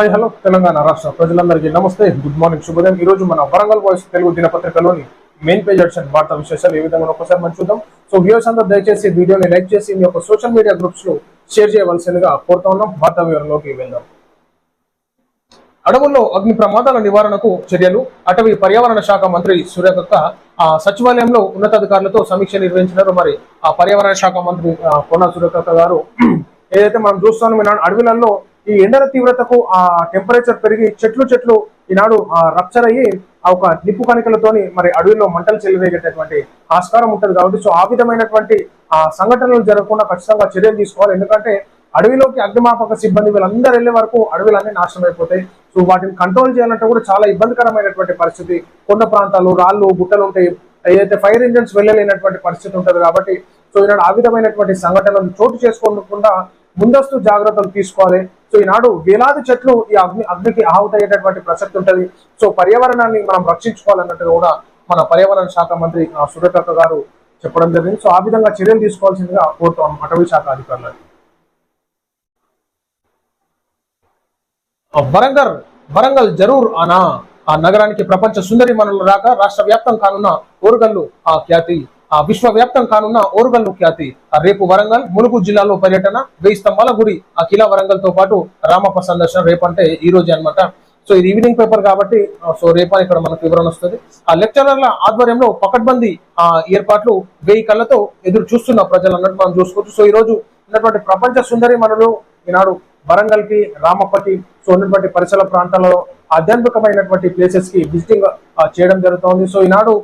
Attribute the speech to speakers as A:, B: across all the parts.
A: Hi hello Telangana రాష్ట్ర ప్రజలందరికీ నమస్తే. గుడ్ మార్నింగ్ శుభోదయం. ఈ రోజు మన వరంగల్ వాయిస్ తెలుగు దినపత్రికలోని మెయిన్ పేజ్ ఎడిషన్ వార్తా విశేషాలు ఏ విధంగా ఒకసారి మనం చూద్దాం. సో వ్యూస్ అందరూ దయచేసి వీడియోని లైక్ చేసి మీ యొక్క సోషల్ మీడియా గ్రూప్స్లో షేర్ చేయవలసిందిగా కోరుతా ఉన్నాం. వార్తా వివరంలోకి వెళ్దాం. అడవుల్లో అగ్ని ప్రమాదాల నివారణకు చర్యలు అటవీ పర్యావరణ శాఖ మంత్రి సూర్యకత్త ఆ సచివాలయంలో ఉన్నతాధికారులతో సమీక్ష నిర్వహించినారు. మరి ఆ పర్యావరణ శాఖ మంత్రి ఆ, సూర్యకత్త గారు. ఏదైతే మనం చూస్తున్నాం అడవులలో ఈ ఎండల తీవ్రతకు ఆ టెంపరేచర్ పెరిగి చెట్లు చెట్లు ఈనాడు రప్చర్ అయ్యి ఆ ఒక నిప్పు కణికలతోని మరి అడవిలో మంటలు చెల్లివేగేటటువంటి ఆస్కారం ఉంటుంది కాబట్టి సో ఆ విధమైనటువంటి ఆ సంఘటనలు జరగకుండా ఖచ్చితంగా చర్యలు తీసుకోవాలి. ఎందుకంటే అడవిలోకి అగ్నిమాపక సిబ్బంది వీళ్ళందరూ వెళ్ళే వరకు అడవిలన్నీ నాశనం అయిపోతాయి. సో వాటిని కంట్రోల్ చేయాలంటే కూడా చాలా ఇబ్బందికరమైనటువంటి పరిస్థితి. కొండ ప్రాంతాలు రాళ్ళు గుట్టలు ఉంటాయి. ఏదైతే ఫైర్ ఇంజన్స్ వెళ్ళలేనటువంటి పరిస్థితి ఉంటుంది కాబట్టి సో ఈనాడు ఆ విధమైనటువంటి సంఘటనలు చోటు చేసుకోకుండా ముందస్తు జాగ్రత్తలు తీసుకోవాలి. సో ఈనాడు వేలాది చెట్లు ఈ అగ్ని అగ్నికి ఆహుతయ్యేటటువంటి ప్రసక్తి ఉంటుంది. సో పర్యావరణాన్ని మనం రక్షించుకోవాలన్నట్టు కూడా మన పర్యావరణ శాఖ మంత్రి ఆ, సురేఖక్క గారు చెప్పడం జరిగింది. సో ఆ విధంగా చర్యలు తీసుకోవాల్సిందిగా కోరుతాం అటవీ శాఖ అధికారులు. వరంగల్ వరంగల్ జరూర్ అనా ఆ నగరానికి ప్రపంచ సుందరి మనులు రాక రాష్ట్ర వ్యాప్తం కానున్న ఓరుగల్లు ఆ ఖ్యాతి. విశ్వవ్యాప్తం కానున్న ఓరుగల్లు ఖ్యాతి ఆ రేపు వరంగల్ ములుగు జిల్లాలో పర్యటన వెయ్యి స్తంభాల గుడి ఆ వరంగల్తో పాటు రామప్ప సందర్శన రేపంటే అంటే ఈ రోజు అనమాట సో ఇది ఈవినింగ్ పేపర్ కాబట్టి సో రేపని ఇక్కడ మనకు వివరణ వస్తుంది. ఆ లెక్చరర్ల ఆధ్వర్యంలో పకడ్బందీ ఆ ఏర్పాట్లు వెయ్యి కళ్ళతో ఎదురు చూస్తున్న ప్రజలు అన్నట్టు మనం చూసుకోవచ్చు. సో ఈ రోజు ఉన్నటువంటి ప్రపంచ సుందరి మనులు ఈనాడు వరంగల్కి రామప్పటి సో ఉన్నటువంటి పరిసర ప్రాంతాల్లో ఆధ్యాత్మికమైనటువంటి ప్లేసెస్కి విజిటింగ్ చేయడం జరుగుతోంది. సో ఈనాడు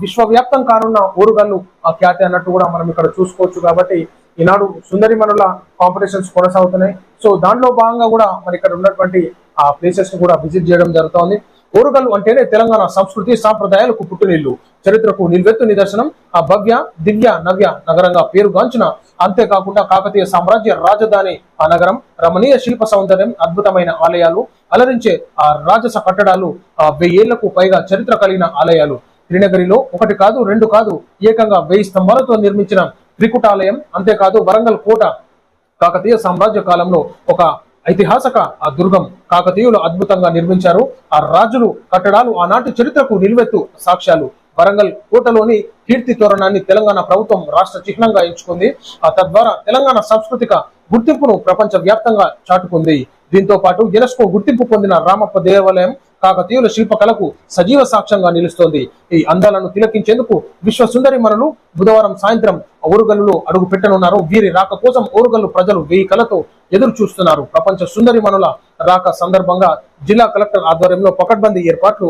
A: విశ్వవ్యాప్తం కానున్న ఊరుగల్లు ఆ, ఖ్యాతి అన్నట్టు కూడా మనం ఇక్కడ చూసుకోవచ్చు కాబట్టి ఈనాడు సుందరి మనుల కాంపిటీషన్స్ కొనసాగుతున్నాయి. సో దాంట్లో భాగంగా కూడా మరి ఇక్కడ ఉన్నటువంటి ఆ ప్లేసెస్ని కూడా విజిట్ చేయడం జరుగుతోంది. ఊరుగల్లు అంటేనే తెలంగాణ సంస్కృతి సాంప్రదాయాలకు పుట్టునిల్లు. చరిత్రకు నిల్వెత్తు నిదర్శనం. ఆ భవ్య దివ్య నవ్య నగరంగా పేరుగాంచిన అంతేకాకుండా కాకతీయ సామ్రాజ్య రాజధాని ఆ నగరం. రమణీయ శిల్ప సౌందర్యం అద్భుతమైన ఆలయాలు. అలరించే ఆ రాజస కట్టడాలు ఆ వెయ్యేళ్ళకు పైగా చరిత్ర కలిగిన ఆలయాలు. త్రినగరిలో ఒకటి కాదు రెండు కాదు ఏకంగా వెయ్యి స్తంభాలతో నిర్మించిన త్రికుటాలయం అంతేకాదు వరంగల్ కోట కాకతీయ సామ్రాజ్య కాలంలో ఒక ఐతిహాసిక ఆ దుర్గం కాకతీయులు అద్భుతంగా నిర్మించారు. ఆ రాజులు కట్టడాలు ఆనాటి చరిత్రకు నిలువెత్తు సాక్ష్యాలు. వరంగల్ కోటలోని కీర్తి తోరణాన్ని తెలంగాణ ప్రభుత్వం రాష్ట్ర చిహ్నంగా ఎంచుకుంది. ఆ తద్వారా తెలంగాణ సాంస్కృతిక గుర్తింపును ప్రపంచ వ్యాప్తంగా చాటుకుంది. దీంతో పాటు యునెస్కో గుర్తింపు పొందిన రామప్ప దేవాలయం కాకతీయుల శిల్పకళకు సజీవ సాక్ష్యంగా నిలుస్తోంది. ఈ అందాలను తిలకించేందుకు విశ్వ సుందరి మనులు బుధవారం సాయంత్రం ఓరుగల్లులో అడుగు పెట్టనున్నారు వీరి రాక కోసం ఓరుగల్లు ప్రజలు వెయ్యి కళతో ఎదురు చూస్తున్నారు ప్రపంచ సుందరి మనుల రాక సందర్భంగా జిల్లా కలెక్టర్ ఆధ్వర్యంలో పకడ్బందీ ఏర్పాట్లు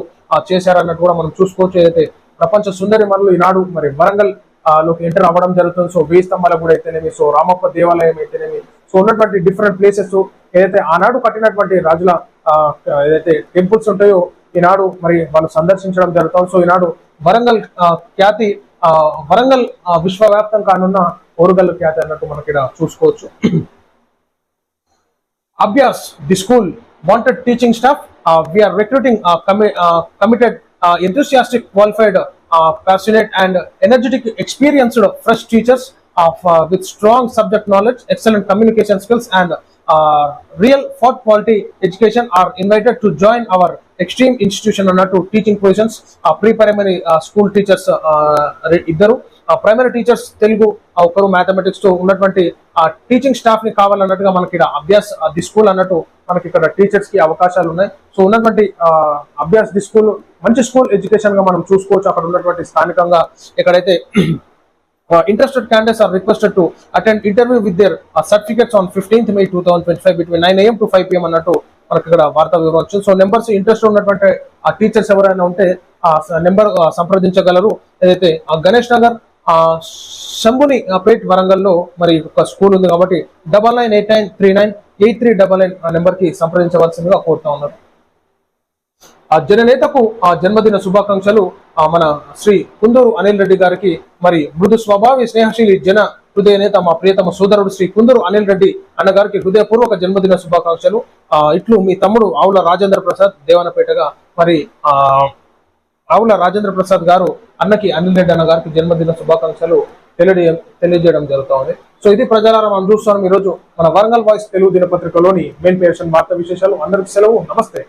A: చేశారన్నట్టు కూడా మనం చూసుకోవచ్చు. ఏదైతే ప్రపంచ సుందరి మనులు ఈనాడు మరి వరంగల్ ఆ, లోకి ఎంటర్ అవ్వడం జరుగుతుంది. సో వేయి స్తంభాల కూడా అయితేనేమి సో రామప్ప దేవాలయం అయితేనేమి సో ఉన్నటువంటి డిఫరెంట్ ప్లేసెస్ ఏదైతే ఆనాడు కట్టినటువంటి రాజుల ఏదైతే టెంపుల్స్ ఉంటాయో ఈనాడు మరి వాళ్ళు సందర్శించడం జరుగుతుంది సో ఈనాడు వరంగల్ ఖ్యాతి వరంగల్ విశ్వవ్యాప్తం కానున్న ఓరుగల్ ఖ్యాతి అన్నట్టు మనకి ఇక్కడ చూసుకోవచ్చు. Abhyas the school wanted teaching staff we're recruiting committed uh, enthusiastic qualified uh, passionate and energetic experienced fresh teachers. Uh, with strong subject knowledge excellent communication skills and uh, real fourth quality education are invited to join our extreme institution అన్నట్టు teaching positions pre primary school teachers ఇద్దరు. Uh, primary teachers Telugu ఒకరు మ్యాథమెటిక్స్తో ఉన్నటువంటి ఆ teaching స్టాఫ్ని కావాలన్నట్టుగా మనకి ఇక్కడ Abhyas the school అన్నట్టు మనకి ఇక్కడ టీచర్స్కి అవకాశాలు ఉన్నాయి. సో ఉన్నటువంటి అభ్యాస్ ది స్కూల్ మంచి స్కూల్ ఎడ్యుకేషన్గా మనం చూసుకోవచ్చు. అక్కడ ఉన్నటువంటి స్థానికంగా ఎక్కడైతే Uh, interested candidates are requested to attend interview with their uh, certificates on 15th May 2025 between 9 am to 5 pm అన్నట్టు మనకి ఇక్కడ వార్తా వివరం వచ్చింది. సో నెంబర్స్ ఇంట్రెస్ట్ ఉన్నటువంటి ఆ టీచర్స్ ఎవరైనా ఉంటే ఆ నెంబర్ సంప్రదించగలరు. ఏదైతే ఆ గణేష్ నగర్ ఆ శంభుని ఆ, పేట్ వరంగల్లో మరి ఒక స్కూల్ ఉంది కాబట్టి double nine eight nine three nine eight three double nine ఆ నెంబర్కి సంప్రదించవలసిందిగా కోరుతా ఉన్నారు. ఆ జననేతకు ఆ జన్మదిన శుభాకాంక్షలు ఆ మన శ్రీ కుందూరు అనిల్ రెడ్డి గారికి మరి మృదు స్వభావి స్నేహశీలి జన హృదయ నేత మా ప్రియతమ సోదరుడు శ్రీ కుందూరు అనిల్ రెడ్డి అన్నగారికి హృదయపూర్వక జన్మదిన శుభాకాంక్షలు. ఆ ఇట్లు మీ తమ్ముడు ఆవుల రాజేంద్ర ప్రసాద్ దేవనపేటగా మరి ఆ ఆవుల రాజేంద్ర ప్రసాద్ గారు అన్నకి అనిల్ రెడ్డి అన్న గారికి జన్మదిన శుభాకాంక్షలు తెలియజేయ తెలియజేయడం జరుగుతా ఉంది. సో ఇది ప్రజలారా మనం చూస్తున్నాం ఈ రోజు మన వరంగల్ వాయిస్ తెలుగు దినపత్రికలోని మెయిన్ పేషన్ వార్తా విశేషాలు. అందరికి సెలవు. నమస్తే.